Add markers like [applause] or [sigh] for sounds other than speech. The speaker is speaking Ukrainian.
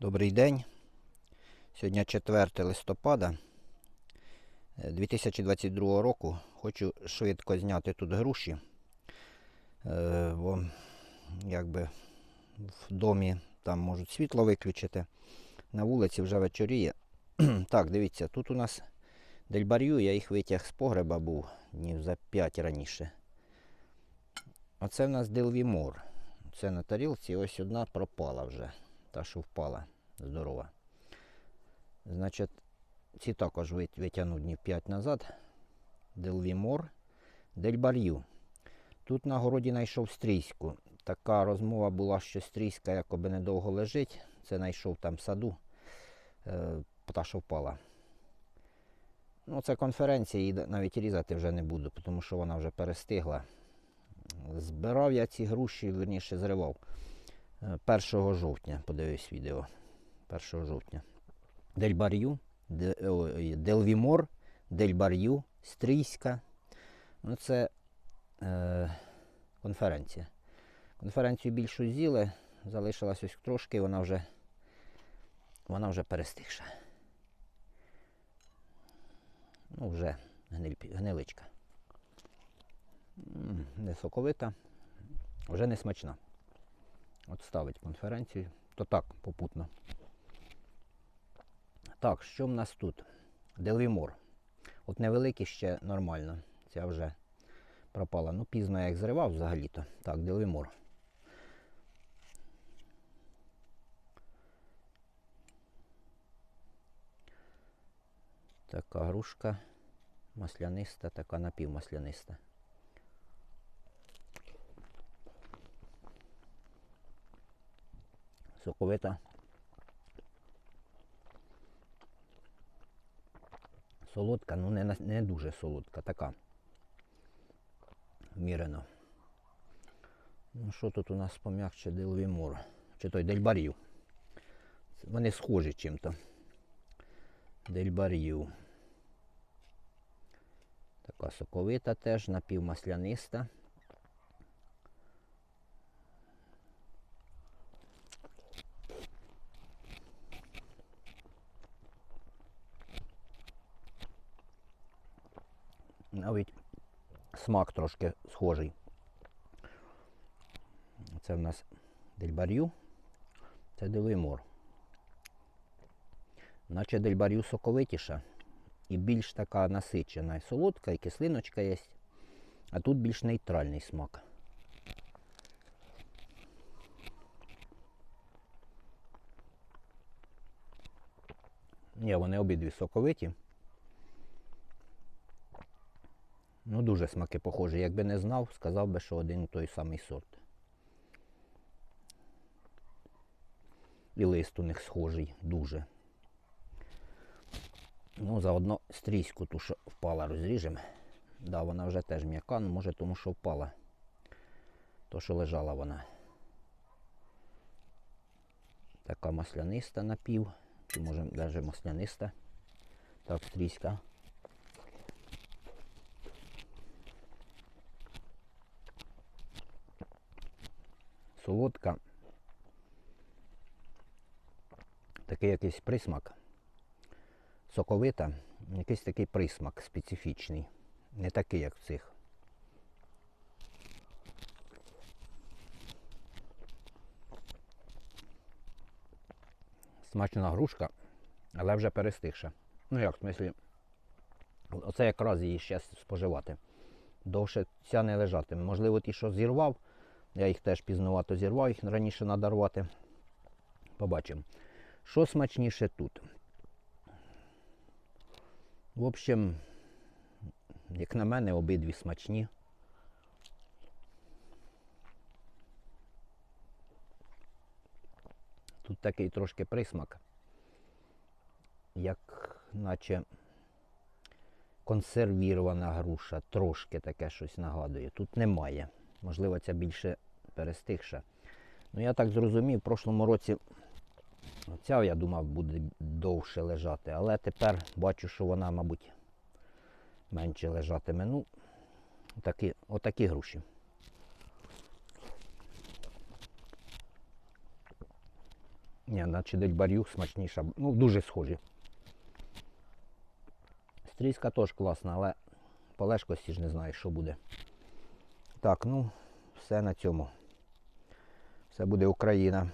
Добрий день. Сьогодні 4 листопада е, 2022 року. Хочу швидко зняти тут груші. Е, Бо якби в домі там можуть світло виключити. На вулиці вже вечоріє. [clears throat] так, дивіться, тут у нас дельбарю, я їх витяг з погреба був днів за 5 раніше. Оце в нас делвімор. Це на тарілці, ось одна пропала вже. Та, що впала. Здорова. Значить, ці також вит- витягнув днів 5 назад. Делвімор, Дельбар'ю. Тут на городі знайшов стрійську. Така розмова була, що стрійська якоби недовго лежить. Це знайшов там в саду. Е, та, що впала. Ну, це конференція, її навіть різати вже не буду, тому що вона вже перестигла. Збирав я ці груші, верніше зривав. Е, 1 жовтня, подивився відео. 1 жовтня. Дельбар'ю, Делвімор, Дельбар'ю, Стрійська. Ну, це е, конференція. Конференцію більшу з'їли, залишилась ось трошки, вона вже, вона вже перестигша. Ну, вже гниль- гниличка. Не соковита, вже не смачна. От конференцію, то так, попутно. Так, що в нас тут? Делвімор. От невеликий ще нормально. Ця вже пропала. Ну, пізно я їх зривав взагалі-то. Так, Делвімор. Така грушка масляниста, така напівмасляниста. Соковита. Солодка, ну не, не дуже солодка, така. Мірено. Ну що тут у нас пом'якче Делвімор? Чи той Дельбар'ю? Це- Вони схожі чим-то. Дельбар'ю. Така соковита теж, напівмасляниста. Навіть смак трошки схожий. Це в нас дельбар'ю, це делимор. Наче дельбар'ю соковитіша і більш така насичена. І солодка, і кислиночка є. А тут більш нейтральний смак. Ні, вони обидві соковиті. Ну, дуже смаки похожі. Якби не знав, сказав би, що один і той самий сорт. І лист у них схожий дуже. Ну, заодно стрійську ту, що впала, розріжемо. Да, вона вже теж м'яка, ну може тому, що впала. То, що лежала вона. Така масляниста напів. Чи може навіть масляниста. Так, стрійська. Солодка. Такий якийсь присмак. Соковита, якийсь такий присмак специфічний. Не такий, як в цих. Смачна грушка, але вже перестигша. Ну як, в смислі, оце якраз її ще споживати. Довше ця не лежатиме. Можливо, ті, що зірвав, я їх теж пізнувато зірвав, їх раніше треба. Побачимо. Що смачніше тут? В общем, як на мене, обидві смачні. Тут такий трошки присмак, як наче консервірована груша, трошки таке щось нагадує. Тут немає. Можливо, ця більше перестигша. Ну, я так зрозумів, в прошлому році ця, я думав, буде довше лежати, але тепер бачу, що вона, мабуть, менше лежатиме. Ну, отакі, отакі груші. Ні, наче дельбарюк смачніша. Ну, дуже схожі. Стрійська теж класна, але по лежкості ж не знаю, що буде. Так, ну, все на цьому. Все буде Україна.